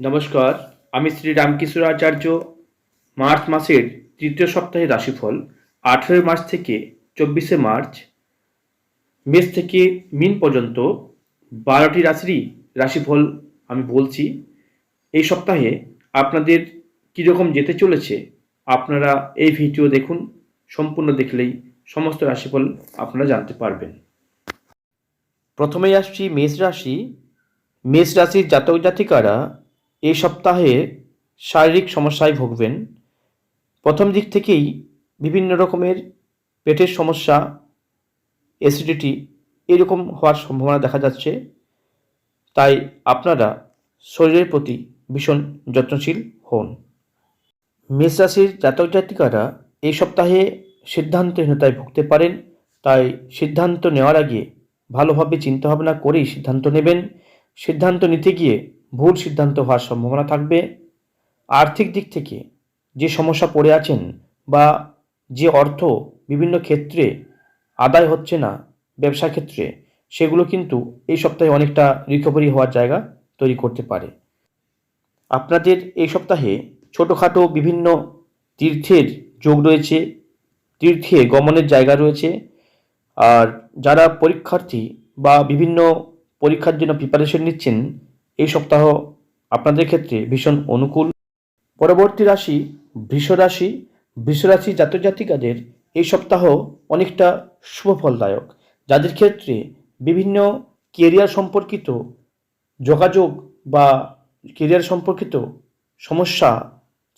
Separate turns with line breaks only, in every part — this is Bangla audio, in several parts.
নমস্কার, আমি শ্রী রামকিশোর আচার্য মার্চ মাসের তৃতীয় সপ্তাহে রাশিফল, আঠেরোই মার্চ থেকে চব্বিশে মার্চ। মেষ থেকে মিন পর্যন্ত বারোটি রাশিরই রাশিফল আমি বলছি। এই সপ্তাহে আপনাদের কীরকম যেতে চলেছে, আপনারা এই ভিডিও দেখুন। সম্পূর্ণ দেখলেই সমস্ত রাশিফল আপনারা জানতে পারবেন। প্রথমেই আসছি মেষ রাশি। মেষ রাশির জাতক জাতিকারা এই সপ্তাহে শারীরিক সমস্যায় ভুগবেন। প্রথম দিক থেকেই বিভিন্ন রকমের পেটের সমস্যা অ্যাসিডিটি এরকম হওয়ার সম্ভাবনা দেখা যাচ্ছে। তাই আপনারা শরীরের প্রতি ভীষণ যত্নশীল হন। মেষ রাশির জাতক জাতিকারা এই সপ্তাহে সিদ্ধান্তহীনতায় ভুগতে পারেন। তাই সিদ্ধান্ত নেওয়ার আগে ভালোভাবে চিন্তাভাবনা করেই সিদ্ধান্ত নেবেন। সিদ্ধান্ত নিতে গিয়ে ভুল সিদ্ধান্ত হওয়ার সম্ভাবনা থাকবে। আর্থিক দিক থেকে যে সমস্যা পড়ে আছেন বা যে অর্থ বিভিন্ন ক্ষেত্রে আদায় হচ্ছে না ব্যবসা ক্ষেত্রে, সেগুলো কিন্তু এই সপ্তাহে অনেকটা রিকভারি হওয়ার জায়গা তৈরি করতে পারে। আপনাদের এই সপ্তাহে ছোটোখাটো বিভিন্ন তীর্থের যোগ রয়েছে, তীর্থে গমনের জায়গা রয়েছে। আর যারা পরীক্ষার্থী বা বিভিন্ন পরীক্ষার জন্য প্রিপারেশন নিচ্ছেন এই সপ্তাহ আপনাদের ক্ষেত্রে ভীষণ অনুকূল। পরবর্তী রাশি বৃষ রাশি। রাশি জাতক জাতিকাদের এই সপ্তাহ অনেকটা শুভফলদায়ক। যাদের ক্ষেত্রে বিভিন্ন কেরিয়ার সম্পর্কিত যোগাযোগ বা কেরিয়ার সম্পর্কিত সমস্যা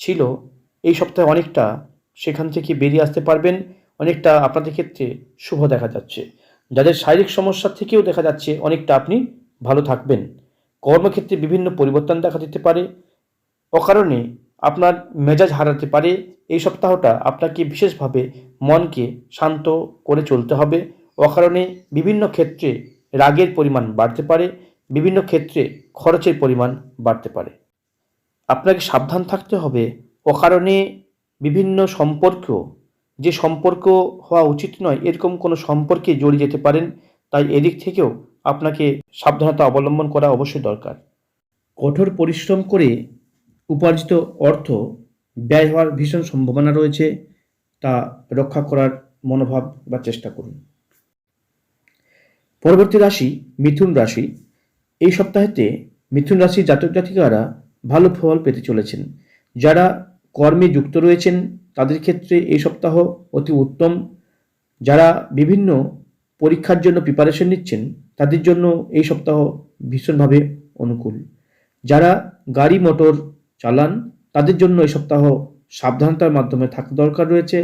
ছিল, এই সপ্তাহে অনেকটা সেখান থেকে বেরিয়ে আসতে পারবেন। অনেকটা আপনাদের ক্ষেত্রে শুভ দেখা যাচ্ছে। যাদের শারীরিক সমস্যা থেকেও দেখা যাচ্ছে, অনেকটা আপনি ভালো থাকবেন। কর্মক্ষেত্রে বিভিন্ন পরিবর্তন দেখা দিতে পারে, অকারণে আপনার মেজাজ হারাতে পারে। এই সপ্তাহটা আপনাকে বিশেষভাবে মনকে শান্ত করে চলতে হবে। অকারণে বিভিন্ন ক্ষেত্রে রাগের পরিমাণ বাড়তে পারে, বিভিন্ন ক্ষেত্রে খরচের পরিমাণ বাড়তে পারে। আপনাকে সাবধান থাকতে হবে। অকারণে বিভিন্ন সম্পর্ক যে সম্পর্ক হওয়া উচিত নয়, এরকম কোনো সম্পর্কে জড়িয়ে যেতে পারেন। তাই এদিক থেকেও আপনাকে সাবধানতা অবলম্বন করা অবশ্যই দরকার। কঠোর পরিশ্রম করে উপার্জিত অর্থ ব্যয় হওয়ার ভীষণ সম্ভাবনা রয়েছে, তা রক্ষা করার মনোভাব বা চেষ্টা করুন। পরবর্তী রাশি মিথুন রাশি। এই সপ্তাহেতে মিথুন রাশির জাতক জাতিকারা ভালো ফল পেতে চলেছেন। যারা কর্মে যুক্ত রয়েছেন, তাদের ক্ষেত্রে এই সপ্তাহ অতি উত্তম। যারা বিভিন্ন পরীক্ষার জন্য প্রিপারেশন নিচ্ছেন তাদের জন্য এই সপ্তাহ ভীষণভাবে অনুকূল। যারা গাড়ি, মোটর চালান, তাদের জন্য এই সপ্তাহ সাবধানতার মাধ্যমে থাকা দরকার রয়েছে।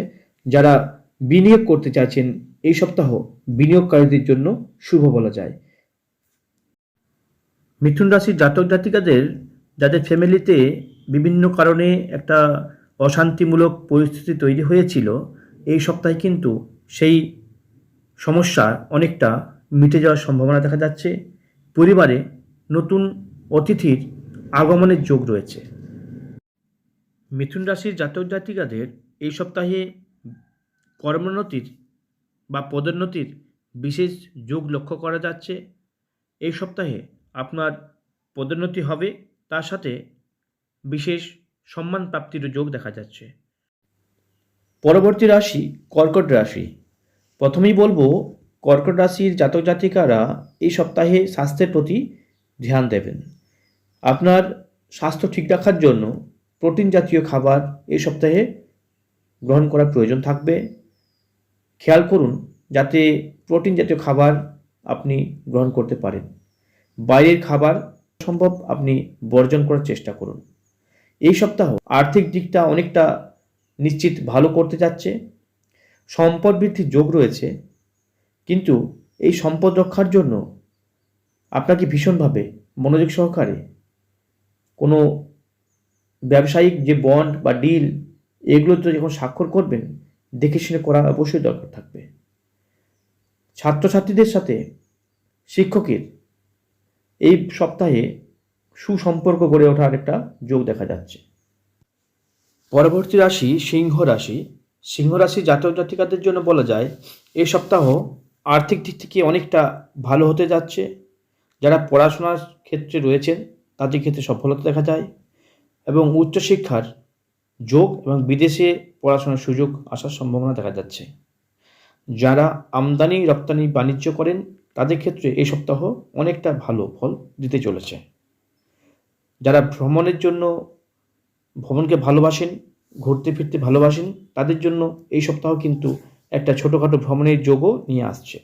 যারা বিনিয়োগ করতে চাইছেন, এই সপ্তাহ বিনিয়োগকারীদের জন্য শুভ বলা যায়। মিথুন রাশির জাতক জাতিকাদের, যাদের ফ্যামিলিতে বিভিন্ন কারণে একটা অশান্তিমূলক পরিস্থিতি তৈরি হয়েছিল, এই সপ্তাহে কিন্তু সেই সমস্যা অনেকটা মিটে যাওয়ার সম্ভাবনা দেখা যাচ্ছে। পরিবারে নতুন অতিথির আগমনের যোগ রয়েছে। মিথুন রাশির জাতক জাতিকাদের এই সপ্তাহে কর্মোন্নতির বা পদোন্নতির বিশেষ যোগ লক্ষ্য করা যাচ্ছে। এই সপ্তাহে আপনার পদোন্নতি হবে, তার সাথে বিশেষ সম্মান প্রাপ্তির যোগ দেখা যাচ্ছে। পরবর্তী রাশি কর্কট রাশি। প্রথমেই বলব কর্কট রাশির জাতক জাতিকারা এই সপ্তাহে স্বাস্থ্যের প্রতি ধ্যান দেবেন। আপনার স্বাস্থ্য ঠিক রাখার জন্য প্রোটিন জাতীয় খাবার এই সপ্তাহে গ্রহণ করার প্রয়োজন থাকবে। খেয়াল করুন যাতে প্রোটিন জাতীয় খাবার আপনি গ্রহণ করতে পারেন। বাইরের খাবার সম্ভব আপনি বর্জন করার চেষ্টা করুন। এই সপ্তাহ আর্থিক দিকটা অনেকটা নিশ্চিত ভালো করতে যাচ্ছে। সম্পদ বৃদ্ধির যোগ রয়েছে। কিন্তু এই সম্পদ রক্ষার জন্য আপনাকে ভীষণভাবে মনোযোগ সহকারে কোনো ব্যবসায়িক যে বন্ড বা ডিল এগুলোতে যখন স্বাক্ষর করবেন, দেখে শুনে করা অবশ্যই দরকার থাকবে। ছাত্রছাত্রীদের সাথে শিক্ষকের এই সপ্তাহে সুসম্পর্ক গড়ে ওঠার একটা যোগ দেখা যাচ্ছে। পরবর্তী রাশি সিংহ রাশি। সিংহ রাশি জাতক জাতিকাদের জন্য বলা যায় এই সপ্তাহ আর্থিক দিক থেকে অনেকটা ভালো হতে যাচ্ছে। যারা পড়াশোনার ক্ষেত্রে রয়েছেন, তাদের ক্ষেত্রে সফলতা দেখা যায় এবং উচ্চশিক্ষার যোগ এবং বিদেশে পড়াশোনার সুযোগ আসার সম্ভাবনা দেখা যাচ্ছে। যারা আমদানি, রপ্তানি, বাণিজ্য করেন, তাদের ক্ষেত্রে এই সপ্তাহ অনেকটা ভালো ফল দিতে চলেছে। যারা ভ্রমণের জন্য ভ্রমণকে ভালোবাসেন ঘুরতে ফিরতে ভালোবাসেন, তাদের জন্য এই সপ্তাহ কিন্তু একটা ছোটোখাটো ভ্রমণের যোগও নিয়ে আসছে।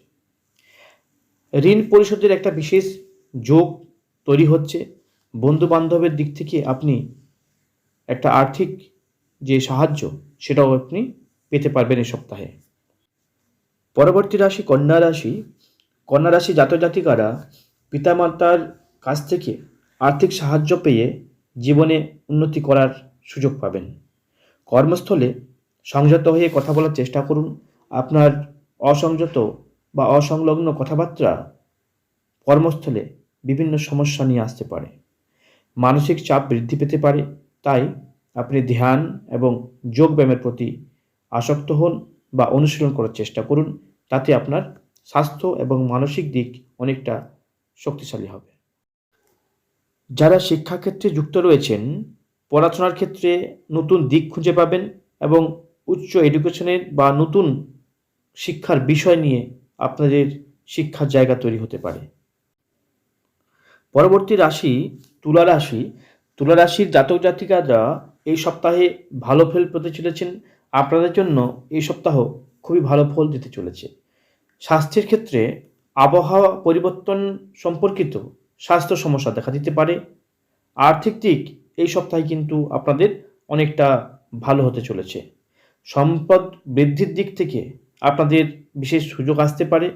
ঋণ পরিশোধের একটা বিশেষ যোগ তৈরি হচ্ছে। বন্ধু বান্ধবের দিক থেকে আপনি একটা আর্থিক যে সাহায্য, সেটাও আপনি পেতে পারবেন এই সপ্তাহে। পরবর্তী রাশি কন্যা রাশি। কন্যা রাশি জাতক জাতিকারা পিতামাতার কাছ থেকে আর্থিক সাহায্য পেয়ে জীবনে উন্নতি করার সুযোগ পাবেন। কর্মস্থলে সংযত হয়ে কথা বলার চেষ্টা করুন। আপনার অসংযত বা অসংলগ্ন কথাবার্তা কর্মস্থলে বিভিন্ন সমস্যা নিয়ে আসতে পারে। মানসিক চাপ বৃদ্ধি পেতে পারে, তাই আপনি ধ্যান এবং যোগব্যায়ামের প্রতি আসক্ত হন বা অনুশীলন করার চেষ্টা করুন, তাতে আপনার স্বাস্থ্য এবং মানসিক দিক অনেকটা শক্তিশালী হবে। যারা শিক্ষাক্ষেত্রে যুক্ত রয়েছেন, পড়াশোনার ক্ষেত্রে নতুন দিক খুঁজে পাবেন এবং উচ্চ এডুকেশনের বা নতুন শিক্ষার বিষয় নিয়ে আপনাদের শিক্ষার জায়গা তৈরি হতে পারে। পরবর্তী রাশি তুলা রাশি। তুলা রাশির জাতক জাতিকারা এই সপ্তাহে ভালো ফল পেতে চলেছেন। আপনাদের জন্য এই সপ্তাহ খুবই ভালো ফল দিতে চলেছে। স্বাস্থ্যের ক্ষেত্রে আবহাওয়া পরিবর্তন সম্পর্কিত স্বাস্থ্য সমস্যা দেখা দিতে পারে। আর্থিক দিক এই সপ্তাহে কিন্তু আপনাদের অনেকটা ভালো হতে চলেছে। সম্পদ বৃদ্ধির দিক থেকে আপনাদের বিশেষ সুযোগ আসতে পারে।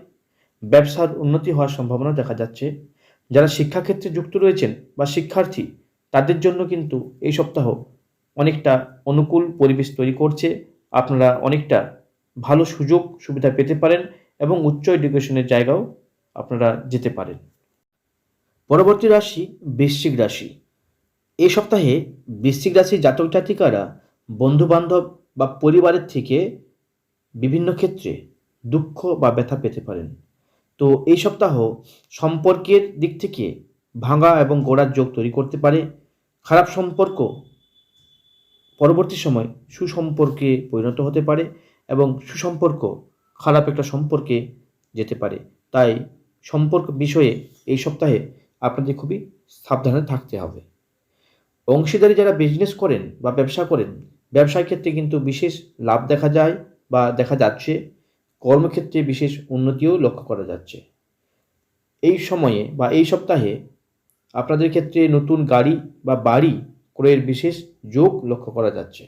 ব্যবসার উন্নতি হওয়ার সম্ভাবনা দেখা যাচ্ছে। যারা শিক্ষাক্ষেত্রে যুক্ত রয়েছেন বা শিক্ষার্থী, তাদের জন্য কিন্তু এই সপ্তাহ অনেকটা অনুকূল পরিবেশ তৈরি করছে। আপনারা অনেকটা ভালো সুযোগ সুবিধা পেতে পারেন এবং উচ্চ এডুকেশনের জায়গাও আপনারা যেতে পারেন। পরবর্তী রাশি বৃশ্চিক রাশি। এই সপ্তাহে বৃশ্চিক রাশির জাতক জাতিকারা বন্ধুবান্ধব বা পরিবারের থেকে বিভিন্ন ক্ষেত্রে দুঃখ বা ব্যথা পেতে পারেন। তো এই সপ্তাহ সম্পর্কের দিক থেকে ভাঙা এবং গোড়ার যোগ তৈরি করতে পারে। খারাপ সম্পর্ক পরবর্তী সময় সুসম্পর্কে পরিণত হতে পারে এবং সুসম্পর্ক খারাপ একটা সম্পর্কে যেতে পারে। তাই সম্পর্ক বিষয়ে এই সপ্তাহে আপনাদের খুবই সাবধানে থাকতে হবে। অংশীদারি যারা বিজনেস করেন বা ব্যবসা করেন, ব্যবসার ক্ষেত্রে কিন্তু বিশেষ লাভ দেখা যায়। বা দেখা যাচ্ছে কর্মক্ষেত্রে বিশেষ উন্নতিও লক্ষ্য করা যাচ্ছে। এই সময়ে বা এই সপ্তাহে আপনাদের ক্ষেত্রে নতুন গাড়ি বা বাড়ি ক্রয়ের বিশেষ যোগ লক্ষ্য করা যাচ্ছে।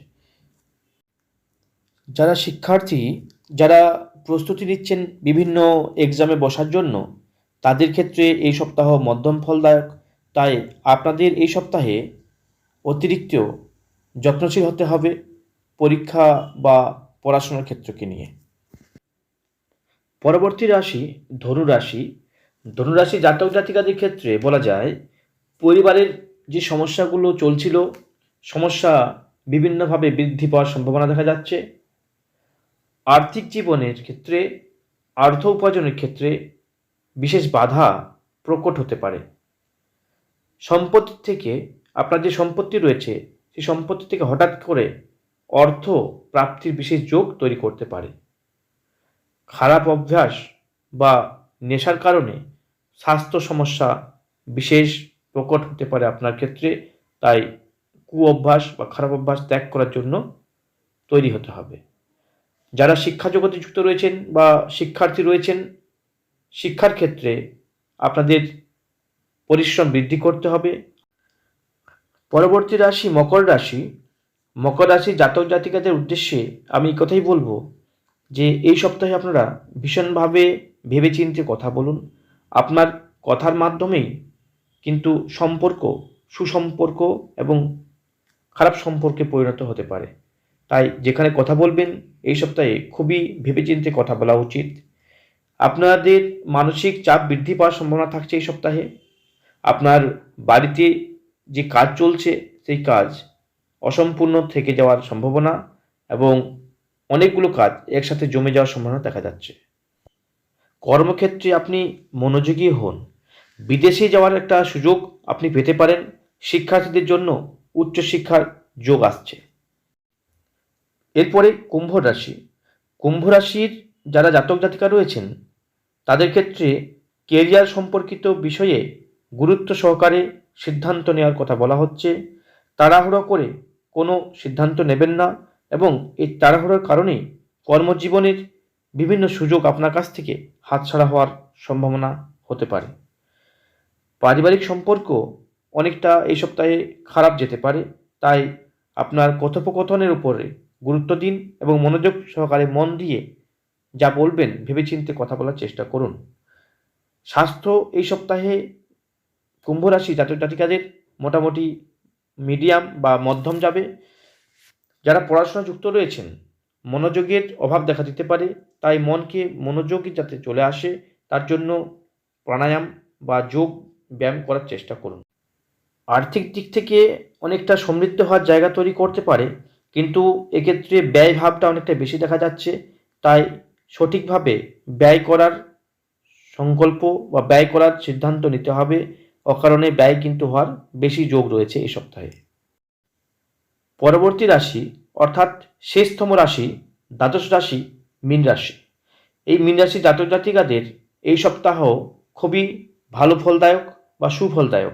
যারা শিক্ষার্থী, যারা প্রস্তুতি নিচ্ছেন বিভিন্ন এক্সামে বসার জন্য, তাদের ক্ষেত্রে এই সপ্তাহ মধ্যম ফলদায়ক। তাই আপনাদের এই সপ্তাহে অতিরিক্ত যত্নশীল হতে হবে। পরীক্ষা বা পড়াশোনার ক্ষেত্রকে নিয়ে। পরবর্তী রাশি ধনু রাশি। ধনুরাশি জাতক জাতিকাদের ক্ষেত্রে বলা যায়, পরিবারের যে সমস্যাগুলো চলছিল, সমস্যা বিভিন্নভাবে বৃদ্ধি পাওয়ার সম্ভাবনা দেখা যাচ্ছে। আর্থিক জীবনের ক্ষেত্রে অর্থ উপার্জনের ক্ষেত্রে বিশেষ বাধা প্রকট হতে পারে। সম্পত্তি থেকে, আপনার যে সম্পত্তি রয়েছে, সেই সম্পত্তি থেকে হঠাৎ করে অর্থ প্রাপ্তির বিশেষ যোগ তৈরি করতে পারে। খারাপ অভ্যাস বা নেশার কারণে স্বাস্থ্য সমস্যা বিশেষ প্রকট হতে পারে আপনার ক্ষেত্রে, তাই কু অভ্যাস বা খারাপ অভ্যাস ত্যাগ করার জন্য তৈরি হতে হবে। যারা শিক্ষা জগতে যুক্ত রয়েছেন বা শিক্ষার্থী রয়েছেন, শিক্ষার ক্ষেত্রে আপনাদের পরিশ্রম বৃদ্ধি করতে হবে। পরবর্তী রাশি মকর রাশি। মকর রাশি জাতক জাতিকাদের উদ্দেশ্যে আমি কথাই বলব যে এই সপ্তাহে আপনারা ভীষণভাবে ভেবেচিন্তে কথা বলুন। আপনার কথার মাধ্যমেই কিন্তু সম্পর্ক, সুসম্পর্ক এবং খারাপ সম্পর্কে পরিণত হতে পারে। তাই যেখানে কথা বলবেন, এই সপ্তাহে খুবই ভেবেচিন্তে কথা বলা উচিত। আপনাদের মানসিক চাপ বৃদ্ধি পাওয়ার সম্ভাবনা থাকছে এই সপ্তাহে। আপনার বাড়িতে যে কাজ চলছে, সেই কাজ অসম্পূর্ণ থেকে যাওয়ার সম্ভাবনা এবং অনেকগুলো কাজ একসাথে জমে যাওয়ার সম্ভাবনা দেখা যাচ্ছে। কর্মক্ষেত্রে আপনি মনোযোগী হন। বিদেশে যাওয়ার একটা সুযোগ আপনি পেতে পারেন। শিক্ষার্থীদের জন্য উচ্চশিক্ষার যোগ আসছে। এরপরে কুম্ভ রাশি। কুম্ভ রাশির যারা জাতক জাতিকা রয়েছেন, তাদের ক্ষেত্রে কেরিয়ার সম্পর্কিত বিষয়ে গুরুত্ব সহকারে সিদ্ধান্ত নেওয়ার কথা বলা হচ্ছে। তাড়াহুড়ো করে কোনো সিদ্ধান্ত নেবেন না এবং এই তাড়াহুড়োর কারণেই কর্মজীবনের বিভিন্ন সুযোগ আপনার কাছ থেকে হাতছাড়া হওয়ার সম্ভাবনা হতে পারে। পারিবারিক সম্পর্ক অনেকটা এই সপ্তাহে খারাপ যেতে পারে, তাই আপনার কথোপকথনের উপরে গুরুত্ব দিন এবং মনোযোগ সহকারে মন দিয়ে যা বলবেন ভেবেচিন্তে কথা বলার চেষ্টা করুন। স্বাস্থ্য এই সপ্তাহে কুম্ভ রাশি জাতক জাতিকাদের মোটামুটি মিডিয়াম বা মধ্যম যাবে। যারা পড়াশোনা যুক্ত রয়েছেন, মনোযোগের অভাব দেখা দিতে পারে, তাই মনকে মনোযোগী যাতে চলে আসে, তার জন্য প্রাণায়াম বা যোগ ব্যায়াম করার চেষ্টা করুন। আর্থিক দিক থেকে অনেকটা সমৃদ্ধ হওয়ার জায়গা তৈরি করতে পারে, কিন্তু এক্ষেত্রে ব্যয় ভাবটা অনেকটা বেশি দেখা যাচ্ছে। তাই সঠিকভাবে ব্যয় করার সংকল্প বা ব্যয় করার সিদ্ধান্ত নিতে হবে। অকারণে ব্যয় কিন্তু হওয়ার বেশি যোগ রয়েছে এই সপ্তাহে। পরবর্তী রাশি, অর্থাৎ শেষতম রাশি, দ্বাদশ রাশি, মীন রাশি। এই মীন রাশি জাতক জাতিকাদের এই সপ্তাহ খুবই ভালো ফলদায়ক বা সুফলদায়ক।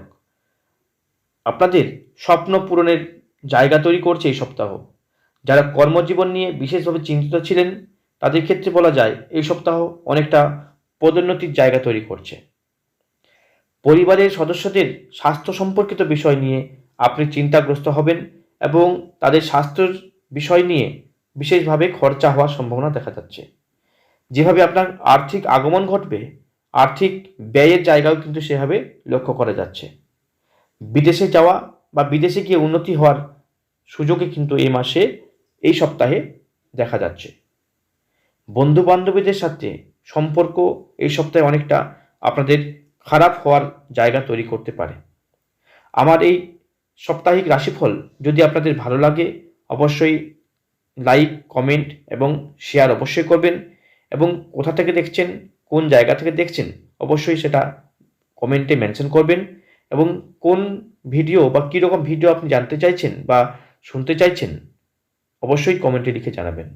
আপনাদের স্বপ্ন পূরণের জায়গা তৈরি করছে এই সপ্তাহ। যারা কর্মজীবন নিয়ে বিশেষভাবে চিন্তিত ছিলেন, তাদের ক্ষেত্রে বলা যায় এই সপ্তাহ অনেকটা পদোন্নতির জায়গা তৈরি করছে। পরিবারের সদস্যদের স্বাস্থ্য সম্পর্কিত বিষয় নিয়ে আপনি চিন্তাগ্রস্ত হবেন এবং তাদের স্বাস্থ্যের বিষয় নিয়ে বিশেষভাবে খরচা হওয়ার সম্ভাবনা দেখা যাচ্ছে। যেভাবে আপনার আর্থিক আগমন ঘটবে, আর্থিক ব্যয়ের জায়গাও কিন্তু সেভাবে লক্ষ্য করা যাচ্ছে। বিদেশে যাওয়া বা বিদেশে গিয়ে উন্নতি হওয়ার সুযোগে কিন্তু এই মাসে, এই সপ্তাহে দেখা যাচ্ছে। বন্ধু বান্ধবীদের সাথে সম্পর্ক এই সপ্তাহে অনেকটা আপনাদের খারাপ হওয়ার জায়গা তৈরি করতে পারে। আমার এই সাপ্তাহিক রাশিফল যদি আপনাদের ভালো লাগে, অবশ্যই লাইক, কমেন্ট এবং শেয়ার অবশ্যই করবেন এবং কোথা থেকে দেখছেন, কোন জায়গা থেকে দেখছেন, অবশ্যই সেটা কমেন্টে মেনশন করবেন এবং কোন ভিডিও বা কীরকম ভিডিও আপনি জানতে চাইছেন বা শুনতে চাইছেন, অবশ্যই কমেন্টে লিখে জানাবেন।